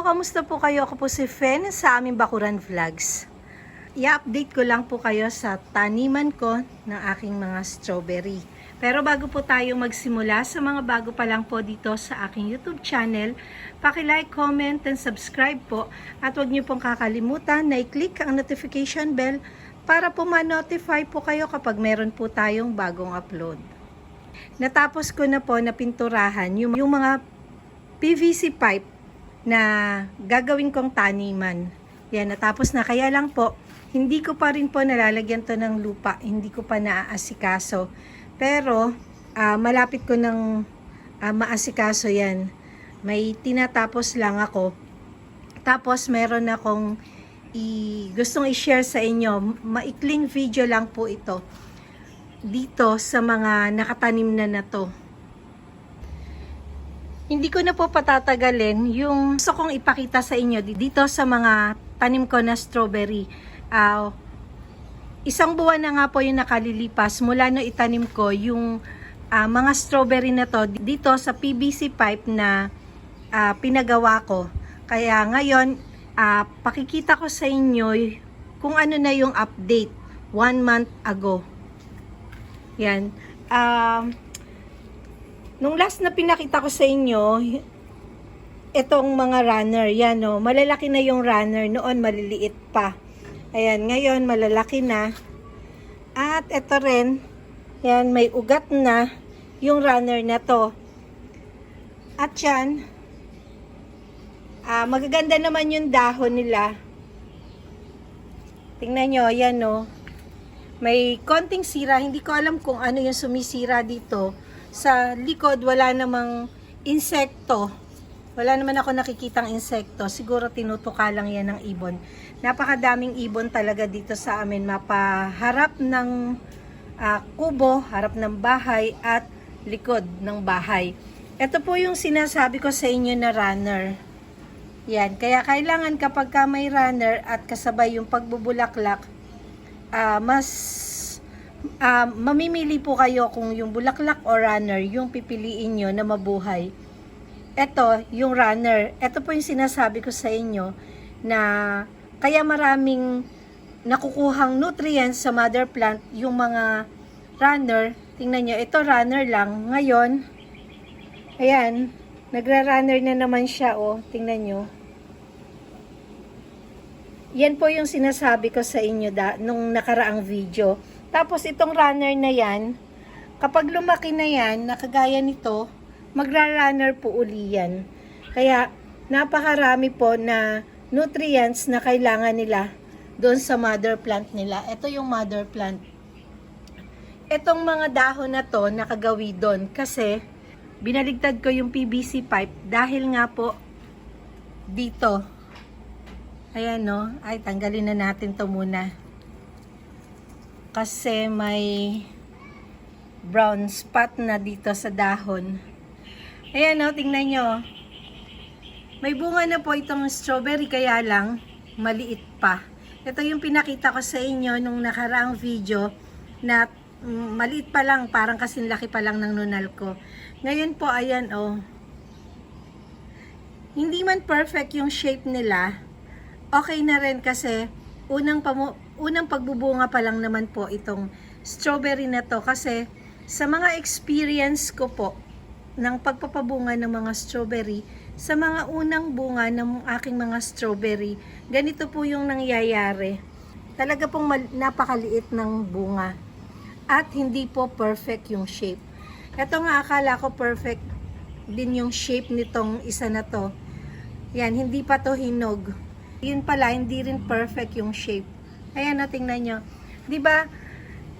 kamusta po kayo? Ako po si Fen sa aming Bakuran Vlogs. I-update ko lang po kayo sa taniman ko ng aking mga strawberry. Pero bago po tayo magsimula sa mga bago pa lang po dito sa aking YouTube channel, paki-like, comment, and subscribe po. At huwag niyo pong kakalimutan na i-click ang notification bell para po ma-notify po kayo kapag meron po tayong bagong upload. Natapos ko na po na pinturahan yung, yung mga PVC pipe na gagawin kong taniman. Yan, natapos na. Kaya lang po, hindi ko pa rin po nalalagyan to ng lupa. Hindi ko pa naaasikaso. Pero, ah, malapit ko ng ah, maasikaso yan. May tinatapos lang ako. Tapos, meron akong i gustong i-share sa inyo. Maikling video lang po ito. Dito sa mga nakatanim na na to. Hindi ko na po patatagalin yung gusto kong ipakita sa inyo dito sa mga tanim ko na strawberry. Ah, isang buwan na nga po yung nakalilipas mula no itanim ko yung ah, mga strawberry na to dito sa PVC pipe na ah, pinagawa ko. Kaya ngayon, ah, pakikita ko sa inyo kung ano na yung update one month ago. Yan. Um, Nung last na pinakita ko sa inyo, itong mga runner, yan o, malalaki na yung runner, noon maliliit pa. Ayan, ngayon malalaki na. At ito rin, yan, may ugat na yung runner na to. At yan, ah, magaganda naman yung dahon nila. Tingnan nyo, yan o. May konting sira, hindi ko alam kung ano yung sumisira dito sa likod wala namang insekto. Wala naman ako nakikitang insekto. Siguro tinutuka lang yan ng ibon. Napakadaming ibon talaga dito sa amin. Mapaharap ng ah, kubo, harap ng bahay at likod ng bahay. Ito po yung sinasabi ko sa inyo na runner. Yan. Kaya kailangan kapag ka may runner at kasabay yung pagbubulaklak, ah, mas Ah, mamimili po kayo kung yung bulaklak o runner yung pipiliin nyo na mabuhay. Ito, yung runner. Ito po yung sinasabi ko sa inyo na kaya maraming nakukuhang nutrients sa mother plant yung mga runner. Tingnan nyo, ito runner lang. Ngayon, ayan, nagra-runner na naman siya, oh. Tingnan nyo. Yan po yung sinasabi ko sa inyo da, nung nakaraang video. Tapos itong runner na yan, kapag lumaki na yan, nakagaya nito, magra-runner po uli yan. Kaya napakarami po na nutrients na kailangan nila doon sa mother plant nila. Ito yung mother plant. Itong mga dahon na to nakagawi doon kasi binaligtad ko yung PVC pipe dahil nga po dito. Ayan no, ay tanggalin na natin to muna kasi may brown spot na dito sa dahon. Ayan o, tingnan nyo. May bunga na po itong strawberry kaya lang maliit pa. Ito yung pinakita ko sa inyo nung nakaraang video na mm, maliit pa lang, parang kasing laki pa lang ng nunal ko. Ngayon po, ayan o. Hindi man perfect yung shape nila, okay na rin kasi unang unang pagbubunga pa lang naman po itong strawberry na to kasi sa mga experience ko po ng pagpapabunga ng mga strawberry sa mga unang bunga ng aking mga strawberry ganito po yung nangyayari. Talaga pong napakaliit ng bunga at hindi po perfect yung shape. Ito nga akala ko perfect din yung shape nitong isa na to. Yan hindi pa to hinog yun pala, hindi rin perfect yung shape. Ayan, no, tingnan nyo. Ba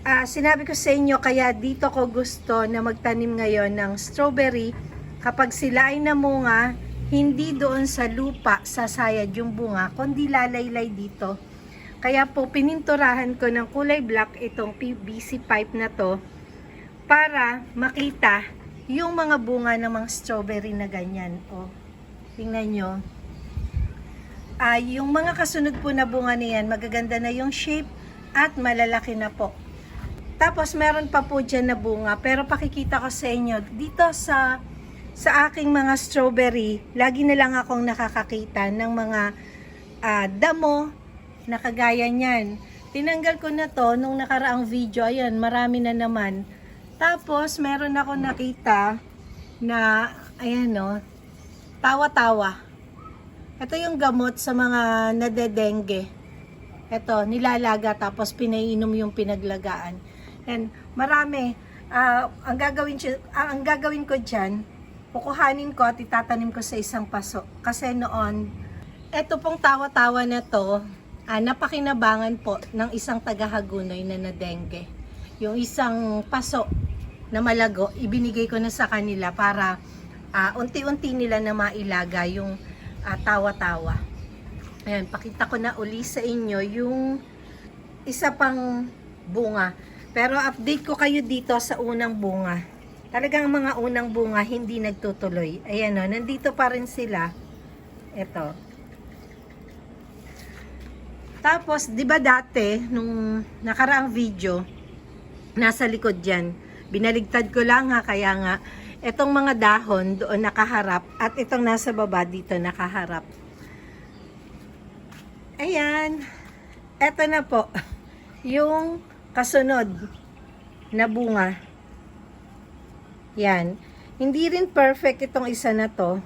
ah, sinabi ko sa inyo, kaya dito ko gusto na magtanim ngayon ng strawberry. Kapag sila ay namunga, hindi doon sa lupa sasayad yung bunga, kundi lalaylay dito. Kaya po, pininturahan ko ng kulay black itong PVC pipe na to para makita yung mga bunga ng mga strawberry na ganyan. O, tingnan nyo ay yung mga kasunod po na bunga niyan, magaganda na yung shape at malalaki na po. Tapos meron pa po dyan na bunga, pero pakikita ko sa inyo, dito sa sa aking mga strawberry, lagi na lang akong nakakakita ng mga ah, damo na kagaya niyan. Tinanggal ko na to nung nakaraang video. Ayan, marami na naman. Tapos, meron ako nakita na, ayan no, tawa-tawa. Ito yung gamot sa mga nadedengge. Ito, nilalaga tapos pinainom yung pinaglagaan. And marami. Ah, ang gagawin ah, ang gagawin ko diyan, kukuhanin ko at itatanim ko sa isang paso. Kasi noon, ito pong tawa-tawa na to, ah, napakinabangan po ng isang tagahagunoy na nadengge. Yung isang paso na malago, ibinigay ko na sa kanila para ah, unti-unti nila na mailaga yung ah, tawa-tawa. Ayan, pakita ko na uli sa inyo yung isa pang bunga. Pero update ko kayo dito sa unang bunga. Talagang ang mga unang bunga hindi nagtutuloy. Ayan o, nandito pa rin sila. Ito. Tapos, di ba dati, nung nakaraang video, nasa likod dyan, binaligtad ko lang ha, kaya nga, itong mga dahon doon nakaharap, at itong nasa baba dito nakaharap. Ayan. Eto na po. Yung kasunod na bunga. Yan. Hindi rin perfect itong isa na to.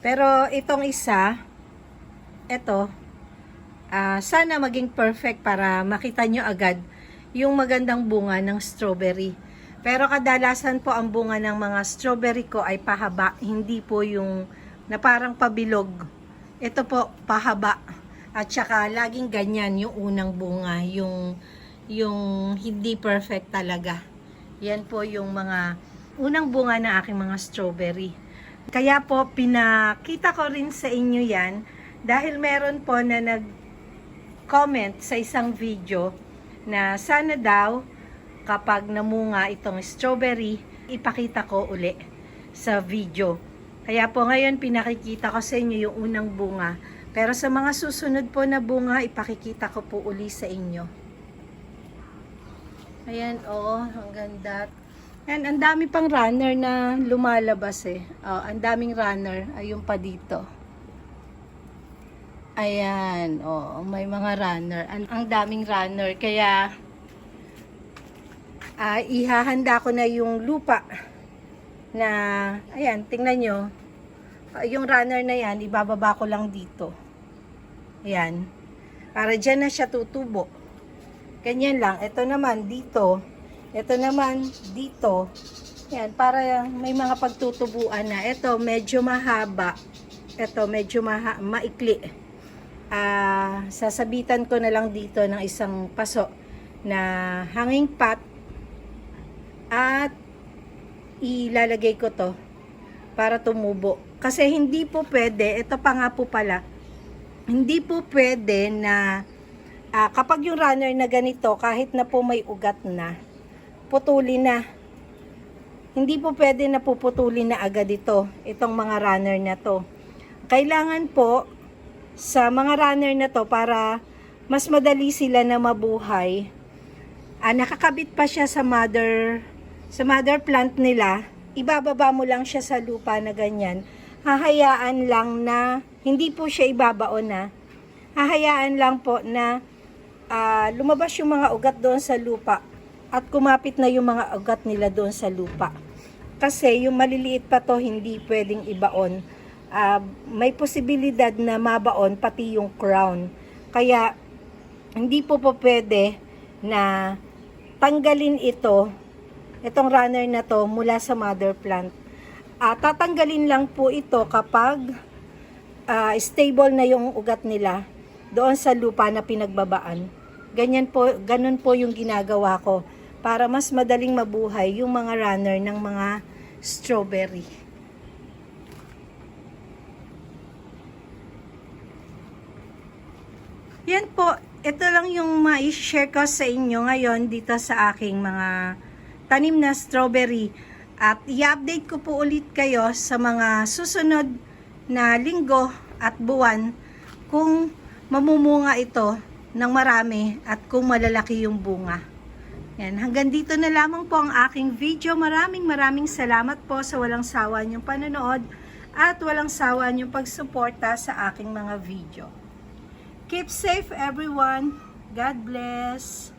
Pero itong isa, eto, ah, sana maging perfect para makita nyo agad yung magandang bunga ng strawberry. Pero kadalasan po ang bunga ng mga strawberry ko ay pahaba, hindi po yung na parang pabilog. Ito po, pahaba. At saka laging ganyan yung unang bunga, yung yung hindi perfect talaga. Yan po yung mga unang bunga ng aking mga strawberry. Kaya po pinakita ko rin sa inyo yan dahil meron po na nag comment sa isang video na sana daw kapag namunga itong strawberry, ipakita ko uli sa video. Kaya po ngayon pinakikita ko sa inyo yung unang bunga. Pero sa mga susunod po na bunga, ipakikita ko po uli sa inyo. Ayan, oo, ang ganda. Yan, ang dami pang runner na lumalabas eh. Oh, ang daming runner. Ayun pa dito. Ayan, oh, may mga runner. Ang, ang daming runner. Kaya, ah, ihahanda ko na yung lupa na, ayan, tingnan nyo. Ah, yung runner na yan, ibababa ko lang dito. Ayan. Para dyan na siya tutubo. Ganyan lang. Ito naman dito. Ito naman dito. Yan, para may mga pagtutubuan na. Ito, medyo mahaba. Ito, medyo maha maikli. Ah, sasabitan ko na lang dito ng isang paso na hanging pot at ilalagay ko to para tumubo. Kasi hindi po pwede, ito pa nga po pala, hindi po pwede na ah, kapag yung runner na ganito, kahit na po may ugat na, putulin na. Hindi po pwede na puputulin na agad ito, itong mga runner na to. Kailangan po, sa mga runner na to, para mas madali sila na mabuhay, ah, nakakabit pa siya sa mother, sa mother plant nila, ibababa mo lang siya sa lupa na ganyan. Hahayaan lang na, hindi po siya ibabaon na, hahayaan lang po na ah, lumabas yung mga ugat doon sa lupa at kumapit na yung mga ugat nila doon sa lupa. Kasi yung maliliit pa to hindi pwedeng ibaon. Ah, may posibilidad na mabaon pati yung crown. Kaya hindi po po pwede na tanggalin ito, itong runner na to mula sa mother plant. Ah, tatanggalin lang po ito kapag ah, stable na yung ugat nila doon sa lupa na pinagbabaan. Ganyan po, ganun po yung ginagawa ko para mas madaling mabuhay yung mga runner ng mga strawberry. Yan po, ito lang yung ma-share ko sa inyo ngayon dito sa aking mga tanim na strawberry. At i-update ko po ulit kayo sa mga susunod na linggo at buwan kung mamumunga ito ng marami at kung malalaki yung bunga. Yan, hanggang dito na lamang po ang aking video. Maraming maraming salamat po sa walang sawa niyong panonood at walang sawa niyong pagsuporta sa aking mga video. Keep safe everyone. God bless.